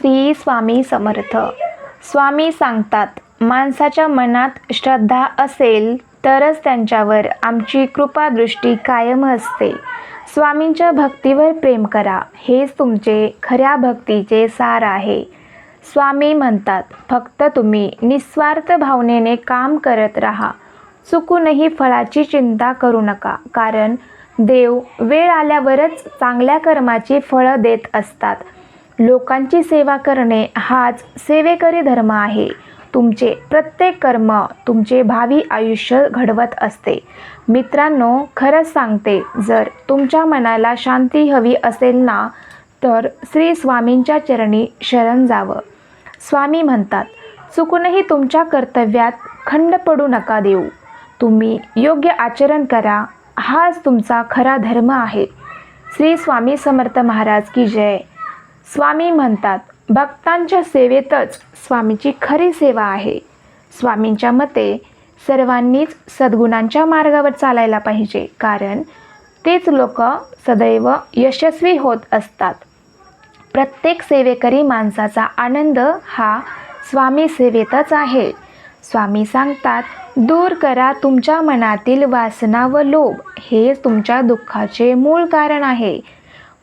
श्री स्वामी समर्थ. स्वामी सांगतात माणसाच्या मनात श्रद्धा असेल तरच त्यांच्यावर आमची कृपादृष्टी कायम असते. स्वामींच्या भक्तीवर प्रेम करा हेच तुमचे खऱ्या भक्तीचे सार आहे. स्वामी म्हणतात फक्त तुम्ही निस्वार्थ भावनेने काम करत राहा. चुकूनही फळाची चिंता करू नका कारण देव वेळ आल्यावरच चांगल्या कर्माची फळं देत असतात. लोकांची सेवा करणे हाच सेवेकरी धर्म आहे. तुमचे प्रत्येक कर्म तुमचे भावी आयुष्य घडवत असते. मित्रांनो खरंच सांगते जर तुमच्या मनाला शांती हवी असेल ना तर श्री स्वामींच्या चरणी शरण जावं. स्वामी म्हणतात चुकूनही तुमच्या कर्तव्यात खंड पडू नका देऊ. तुम्ही योग्य आचरण करा. हाच तुमचा खरा धर्म आहे. श्री स्वामी समर्थ महाराज की जय. स्वामी म्हणतात भक्तांच्या सेवेतच स्वामीची खरी सेवा आहे. स्वामींच्या मते सर्वांनीच सद्गुणांच्या मार्गावर चालायला पाहिजे कारण तेच लोक सदैव यशस्वी होत असतात. प्रत्येक सेवेकरी माणसाचा आनंद हा स्वामी सेवेतच आहे. स्वामी सांगतात दूर करा तुमच्या मनातील वासना व लोभ. हे तुमच्या दुःखाचे मूळ कारण आहे.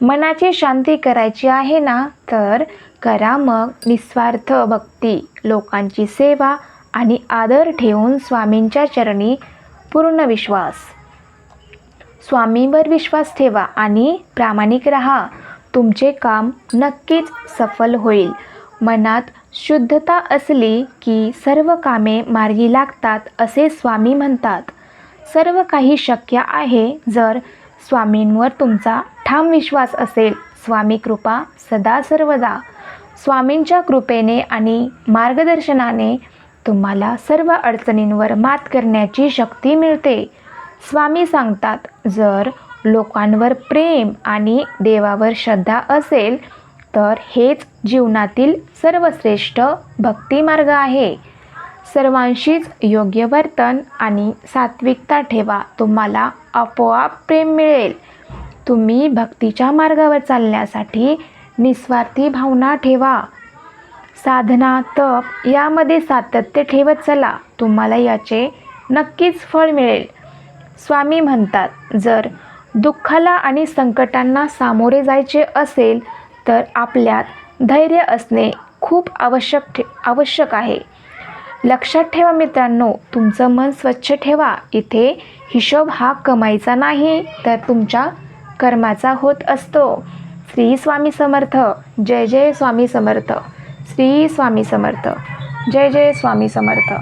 मनाची शांती करायची आहे ना तर करा मग निस्वार्थ भक्ती लोकांची सेवा आणि आदर ठेवून स्वामींच्या चरणी पूर्ण विश्वास. स्वामींवर विश्वास ठेवा आणि प्रामाणिक राहा. तुमचे काम नक्कीच सफल होईल. मनात शुद्धता असली की सर्व कामे मार्गी लागतात असे स्वामी म्हणतात. सर्व काही शक्य आहे जर स्वामींवर तुमचा ठाम विश्वास असेल स्वामी कृपा सदा सर्वदा. स्वामींच्या कृपेने आणि मार्गदर्शनाने तुम्हाला सर्व अडचणींवर मात करण्याची शक्ती मिळते. स्वामी सांगतात जर लोकांवर प्रेम आणि देवावर श्रद्धा असेल तर हेच जीवनातील सर्वश्रेष्ठ भक्तिमार्ग आहे. सर्वांशीच योग्य वर्तन आणि सात्विकता ठेवा. तुम्हाला आपोआप प्रेम मिळेल. तुम्ही भक्तीच्या मार्गावर चालण्यासाठी निस्वार्थी भावना ठेवा. साधना तप यामध्ये सातत्य ठेवत चला. तुम्हाला याचे नक्कीच फळ मिळेल. स्वामी म्हणतात जर दुःखाला आणि संकटांना सामोरे जायचे असेल तर आपल्यात धैर्य असणे खूप आवश्यक ठे आवश्यक आहे. लक्षात ठेवा मित्रांनो तुमचं मन स्वच्छ ठेवा. इथे हिशोब हा कमाईचा नाही तर तुमच्या कर्माचा होत असतो. श्री स्वामी समर्थ. जय जय स्वामी समर्थ. श्री स्वामी समर्थ. जय जय स्वामी समर्थ.